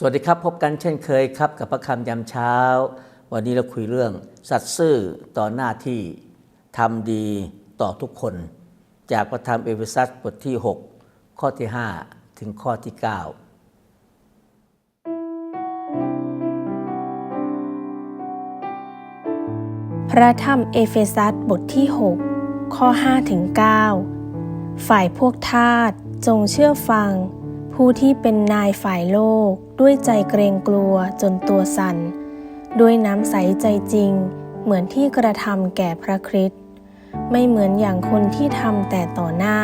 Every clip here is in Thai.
สวัสดีครับ พบกันเช่นเคยครับกับพระคำยามเช้า วันนี้เราคุยเรื่อง สัตย์ซื่อต่อหน้าที่ทำดีต่อทุกคน จากพระธรรมเอเฟซัสบทที่ 6 ข้อที่ 5 ถึงข้อที่ 9 พระธรรมเอเฟซัสบทที่ 6 ข้อ5ถึง9ฝ่ายพวกทาสจงเชื่อฟัง ผู้ที่เป็นนายฝ่ายโลก ด้วยใจเกรงกลัวจนตัวสั่น ด้วยน้ำใสใจจริง เหมือนที่กระทำแก่พระคริสต์ไม่เหมือนอย่างคนที่ทำแต่ต่อหน้า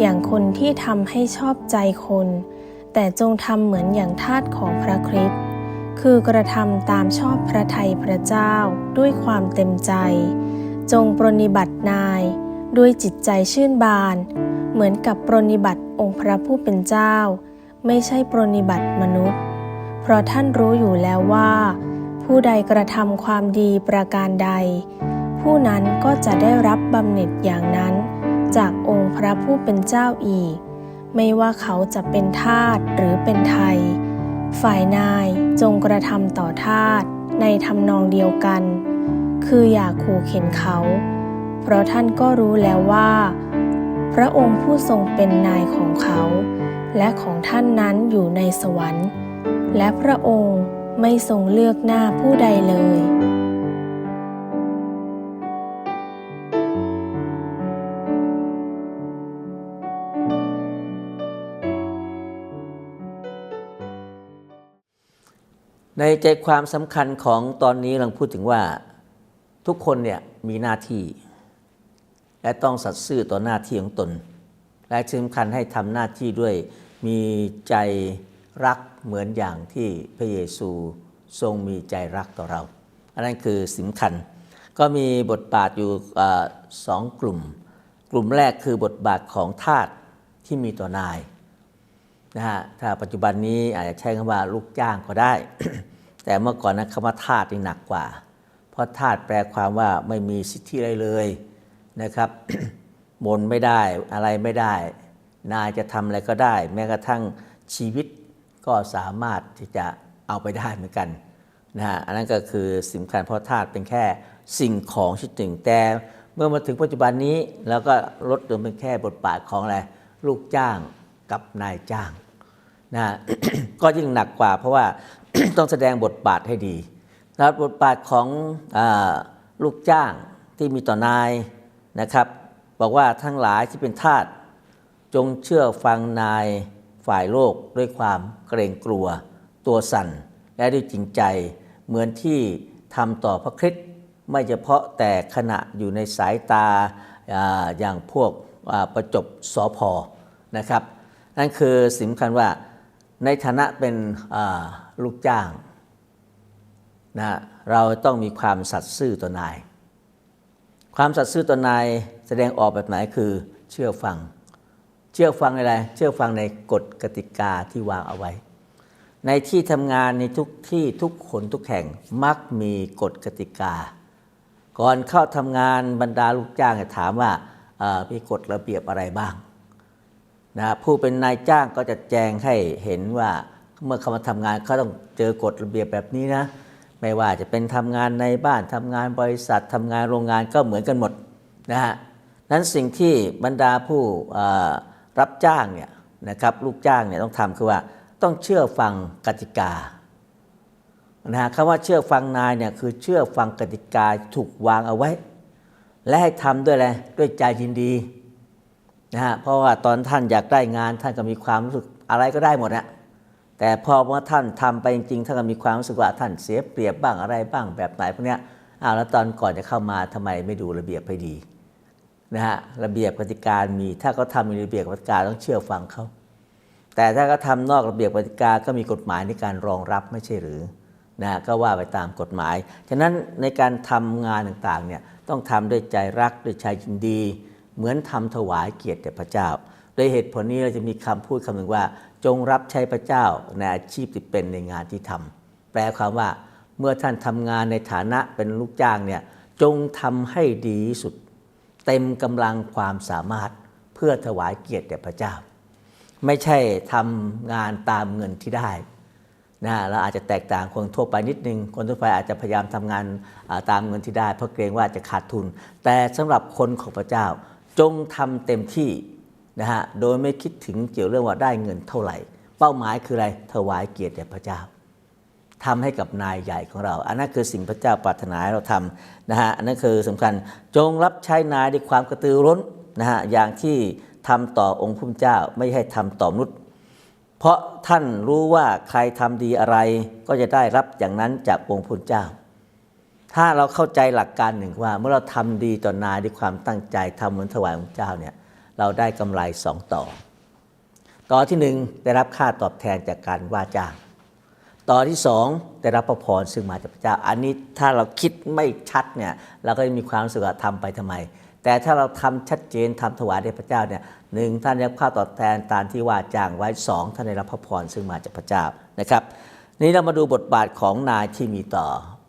อย่างคนที่ทำให้ชอบใจคน แต่จงทำเหมือนอย่างทาสของพระคริสต์คือกระทำตามชอบพระทัยพระเจ้าด้วยความเต็มใจ จงปรนนิบัตินาย ด้วยจิตใจชื่นบาน เหมือนกับปรนิบัติองค์พระผู้เป็นเจ้า ไม่ใช่ปรนนิบัติมนุษย์ เพราะท่านรู้อยู่แล้วว่า ผู้ใดกระทำความดีประการใด ผู้นั้นก็จะได้รับบำเหน็จอย่างนั้น จากองค์พระผู้เป็นเจ้าอีก ไม่ว่าเขาจะเป็นทาสหรือเป็นไทย ฝ่ายนายจงกระทำต่อทาสในทำนองเดียวกัน คืออย่าขู่เข็นเขา เพราะท่านก็รู้แล้วว่า พระองค์ผู้ทรงเป็นนายของเขา และของท่านนั้นอยู่ในสวรรค์ และพระองค์ไม่ทรงเลือกหน้าผู้ใดเลยในใจความสำคัญของตอนนี้เราพูดถึงว่าทุกคนเนี่ยมีหน้าที่ และต้องสัตย์ซื่อต่อหน้าที่ของตน และสำคัญให้ทำหน้าที่ด้วยมีใจรักเหมือนอย่างที่พระเยซูทรงมีใจรักต่อเรา อันนั้นคือสำคัญ ก็มีบทบาทอยู่อสองกลุ่ม กลุ่มแรกคือบทบาทของทาสที่มีต่อนายนะฮะถ้าปัจจุบันนี้อาจจะใช้คำว่าลูกจ้างก็ได้ แต่เมื่อก่อนนั้นคำว่าทาสนี่หนักกว่า เพราะทาสแปลความว่าไม่มีสิทธิอะไรเลย นะครับบนไม่ได้อะไรไม่ได้ นายจะทำอะไรก็ได้ แม้กระทั่งชีวิตก็สามารถที่จะเอาไปได้เหมือนกันนะฮะอันนั้นก็คือสำคัญเพราะทาสเป็นแค่สิ่งของชิ้นหนึ่งแต่เมื่อมาถึงปัจจุบันนี้แล้วก็ลดลงเป็นแค่บทบาทของอะไรลูกจ้างกับนายจ้างนะก็ยิ่งหนักกว่าเพราะว่าต้องแสดงบทบาทให้ดีนะบทบาทของอลูกจ้างที่มีต่อนาย นะครับ บอกว่าทั้งหลายที่เป็นทาสจงเชื่อฟังนายฝ่ายโลกด้วยความเกรงกลัว ตัวสั่น และด้วยจริงใจเหมือนที่ทำต่อพระคริสต์ไม่เฉพาะแต่ขณะอยู่ในสายตาอย่างพวกประจบสอพอนะครับ นั่นคือสำคัญว่าในฐานะเป็นลูกจ้างนะเราต้องมีความสัตย์ซื่อต่อนาย ความสัตย์ซื่อต่อนายแสดงออกแบบไหนคือเชื่อฟัง เชื่อฟังอะไร เชื่อฟังในกฎกติกาที่วางเอาไว้ ในที่ทำงานในทุกที่ทุกคนทุกแห่งมักมีกฎกติกา ก่อนเข้าทำงานบรรดาลูกจ้างจะถามว่าเออมีกฎระเบียบอะไรบ้างนะผู้เป็นนายจ้างก็จะแจงให้เห็นว่าเมื่อเขามาทำงานเขาต้องเจอกฎระเบียบแบบนี้นะ ไม่ว่าจะเป็นทำงานในบ้านทำงานบริษัททำงานโรงงานก็เหมือนกันหมดนะฮะนั้นสิ่งที่บรรดาผู้รับจ้างเนี่ยนะครับลูกจ้างเนี่ยต้องทำคือว่าต้องเชื่อฟังกติกานะฮะคำว่าเชื่อฟังนายเนี่ยคือเชื่อฟังกติกาถูกวางเอาไว้ และให้ทำด้วยอะไรด้วยใจยินดีนะฮะเพราะว่าตอนท่านอยากได้งานท่านก็มีความรู้สึกอะไรก็ได้หมดนะ แต่พอเมื่อท่านทำไปจริงๆท่านก็มีความรู้สึกว่าท่านเสียเปรียบบ้างอะไรบ้างแบบไหนพวกเนี้ยอ้าวแล้วตอนก่อนจะเข้ามาทำไมไม่ดูระเบียบให้ดีนะฮะระเบียบกติกามี ถ้าเขาทำมีระเบียบกติกาต้องเชื่อฟังเขาแต่ถ้าเขาทานอกระเบียบกติกาก็มีกฎหมายในการรองรับไม่ใช่หรือนะะก็ว่าไปตามกฎหมาย ฉะนั้นในการทำงานต่างๆเนี่ยต้องทำด้วยใจรักด้วยใจยินดี เหมือนทำถวายเกียรติแด่พระเจ้า ดยเหตุผลนี้เราจะมีคำพูดคำหนึ่งว่า จงรับใช้พระเจ้าในอาชีพที่เป็นในงานที่ทำแปลความว่าเมื่อท่านทำงานในฐานะเป็นลูกจ้างเนี่ยจงทำให้ดีสุด เต็มกำลังความสามารถเพื่อถวายเกียรติแด่พระเจ้า ไม่ใช่ทำงานตามเงินที่ได้นะเราอาจจะแตกต่างคนทั่วไปนิดนึง คนทั่วไปอาจจะพยายามทำงานาตามเงินที่ได้ เพราะเกรงว่าจะขาดทุน แต่สำหรับคนของพระเจ้าจงทำเต็มที่ นะฮะโดยไม่คิดถึงเกี่ยวเรื่องว่าได้เงินเท่าไหร่ เป้าหมายคืออะไรถวายเกียรติแด่พระเจ้าทำให้กับนายใหญ่ของเรา อันนั้นคือสิ่งพระเจ้าปรารถนาให้เราทำนะฮะอันนั้นคือสำคัญจงรับใช้นายด้วยความกระตือร้นนะฮะอย่างที่ทำต่อองค์พระเจ้าไม่ให้ทำต่อมนุษย์ เพราะท่านรู้ว่าใครทำดีอะไร ก็จะได้รับอย่างนั้นจากองค์พระเจ้า ถ้าเราเข้าใจหลักการหนึ่งว่า เมื่อเราทำดีต่อนายด้วยความตั้งใจทำเหมือนถวายองค์เจ้าเนี่ย เราได้กำไรสองต่อ ต่อที่หนึ่งได้รับค่าตอบแทนจากการว่าจ้าง ต่อที่สองได้รับพระพรซึ่งมาจากพระเจ้า อันนี้ถ้าเราคิดไม่ชัดเนี่ยเราก็จะมีความรู้สึกว่าทำไปทำไม แต่ถ้าเราทำชัดเจนทำถวายแด่พระเจ้าเนี่ยหนึ่งท่านได้รับค่าตอบแทนตามที่ว่าจ้างไว้สองท่านได้รับพระพรซึ่งมาจากพระเจ้านะครับนี่เรามาดูบทบาทของนายที่มีต่อ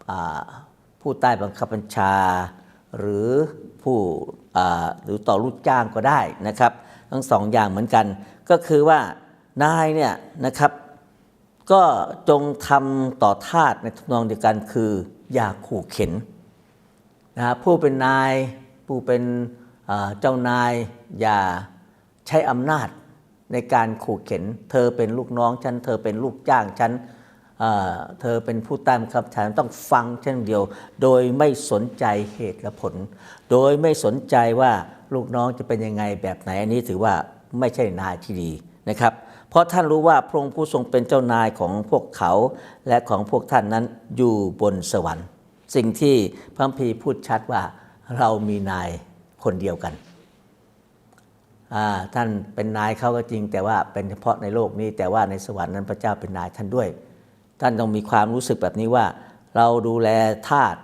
อผู้ใต้บังคับบัญชา หรือ ผู้หรือต่อลูกจ้างก็ได้นะครับ ทั้งสองอย่างเหมือนกัน ก็คือว่านายเนี่ยนะครับก็จงทำต่อทาสในทำนองเดียวกันคืออย่าขู่เข็นนะผู้เป็นนายผู้เป็นเอ่อเจ้านายอย่าใช้อำนาจในการขู่เข็น เธอเป็นลูกน้องฉัน เธอเป็นลูกจ้างฉัน เธอเป็นผู้ใต้บังคับบัญชาต้องฟังเช่นเดียว โดยไม่สนใจเหตุและผล โดยไม่สนใจว่าลูกน้องจะเป็นยังไงแบบไหนอันนี้ถือว่าไม่ใช่นายที่ดีนะครับ เพราะท่านรู้ว่าพระองค์ผู้ทรงเป็นเจ้านายของพวกเขาและของพวกท่านนั้นอยู่บนสวรรค์ สิ่งที่พระคัมภีพูดชัดว่าเรามีนายคนเดียวกันท่านเป็นนายเขาก็จริง แต่ว่าเป็นเฉพาะในโลกนี้แต่ว่าในสวรรค์นั้นพระเจ้าเป็นนายท่านด้วย ท่านต้องมีความรู้สึกแบบนี้ว่า เราดูแลทาส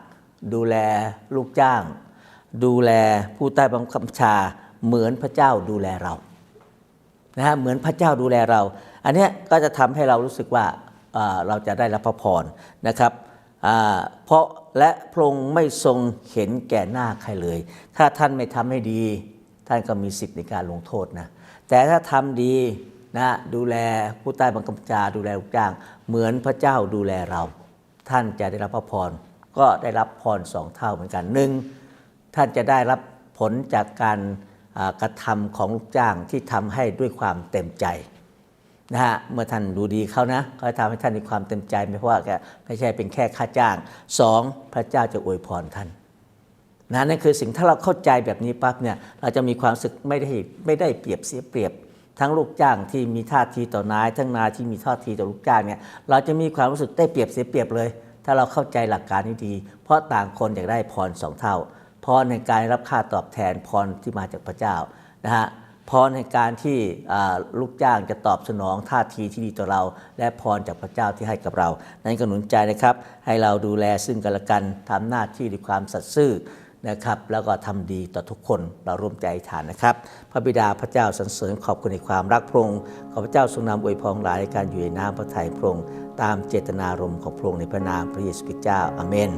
ดูแลลูกจ้าง ดูแลผู้ใต้บังคับบัญชาเหมือนพระเจ้าดูแลเรานะฮะเหมือนพระเจ้าดูแลเรา อันนี้ก็จะทำให้เรารู้สึกว่าเราจะได้รับพระพรนะครับเพราะและพระองค์ไม่ทรงเห็นแก่หน้าใครเลย ถ้าท่านไม่ทำให้ดี ท่านก็มีสิทธิ์ในการลงโทษนะแต่ถ้าทำดี นะดูแลผู้ใต้บังคับบัญชาดูแลลูกจ้าง เหมือนพระเจ้าดูแลเรา ท่านจะได้รับพระพรก็ได้รับพรสองเท่าเหมือนกันหนึ่งท่านจะได้รับผลจากการกระทำของลูกจ้างที่ทำให้ด้วยความเต็มใจนะฮะเมื่อท่านดูดีเขานะเขาทำให้ท่านมีความเต็มใจไม่เพราะว่าแค่ไม่ใช่เป็นแค่ค่าจ้างสองพระเจ้าจะอวยพรท่านนะนั่นคือสิ่งถ้าเราเข้าใจแบบนี้ปั๊บเนี่ยเราจะมีความสึกไม่ได้ไม่ได้เปรียบเสียเปรียบ ทั้งลูกจ้างที่มีท่าทีต่อนาย ทั้งนายที่มีท่าทีต่อลูกจ้างเนี่ยเราจะมีความรู้สึกได้เปรียบเสียเปรียบเลย ถ้าเราเข้าใจหลักการนี้ดี เพราะต่างคนอยากได้พรสองเท่าพรในการรับค่าตอบแทนพรที่มาจากพระเจ้านะฮะพรในการที่ลูกจ้างจะตอบสนองท่าทีที่ดีต่อเรา และพรจากพระเจ้าที่ให้กับเรา นั้นก็หนุนใจนะครับ ให้เราดูแลซึ่งกันและกันทำหน้าที่ด้วยความสัตย์ซื่อ นะครับแล้วก็ทำดีต่อทุกคนเราร่วมใจฐานนะครับ พระบิดาพระเจ้าสรรเสริญขอบคุณในความรักพระองค์ขอพระเจ้าทรงนำอวยพรหลายในการอยู่ในน้ำพระทัยพระองค์ตามเจตนารมณ์ของพระองค์ในพระนามพระเยซูคริสต์เจ้าอาเมน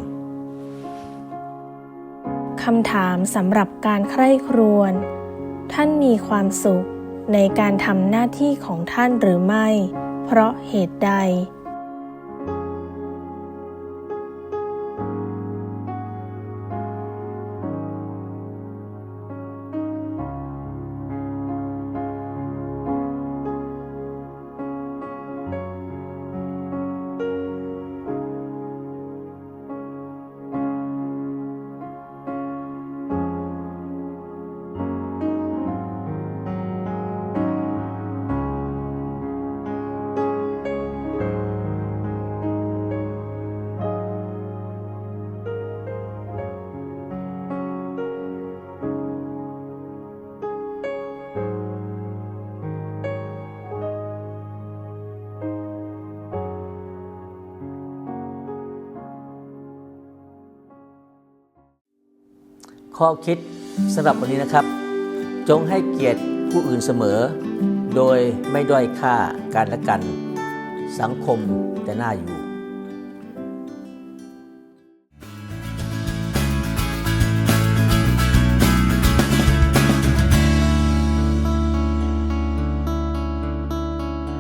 คำถามสำหรับการใคร่ครวญท่านมีความสุขในการทำหน้าที่ของท่านหรือไม่ เพราะเหตุใด ข้อคิดสำหรับวันนี้นะครับ จงให้เกียรติผู้อื่นเสมอ โดยไม่ด้อยค่าการละกัน สังคมจะน่าอยู่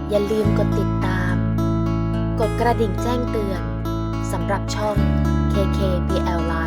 อย่าลืมกดติดตาม กดกระดิ่งแจ้งเตือนสำหรับช่อง KKBL Live